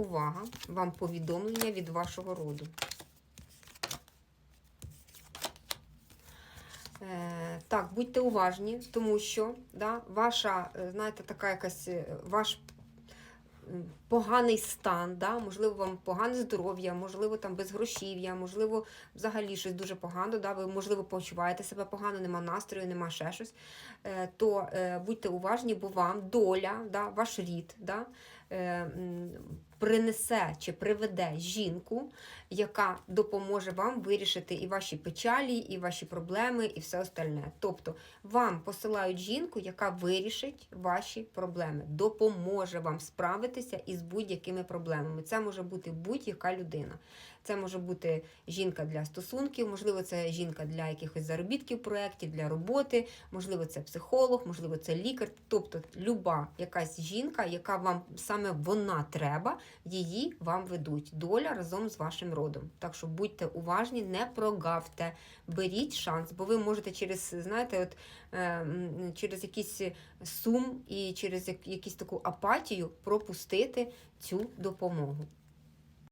увага, вам повідомлення від вашого роду. Е, так, будьте уважні, тому що да, ваша, е, знаєте, така якась е, ваш поганий стан, да, можливо, вам погане здоров'я, можливо, там безгрошів'я, можливо, взагалі щось дуже погано, да, ви, можливо, почуваєте себе погано, нема настрою, нема ще щось, е, то е, будьте уважні, бо вам доля, да, ваш рід, да, е, принесе чи приведе жінку, яка допоможе вам вирішити і ваші печалі, і ваші проблеми, і все остальне. Тобто вам посилають жінку, яка вирішить ваші проблеми, допоможе вам справитися із будь-якими проблемами. Це може бути будь-яка людина. Це може бути жінка для стосунків, можливо, це жінка для якихось заробітків, проєктів, для роботи, можливо, це психолог, можливо, це лікар. Тобто, люба якась жінка, яка вам саме вона треба, її вам ведуть. Доля разом з вашим родом. Так що будьте уважні, не прогавте, беріть шанс, бо ви можете через, знаєте, от е, через якийсь сум і через якусь таку апатію пропустити цю допомогу.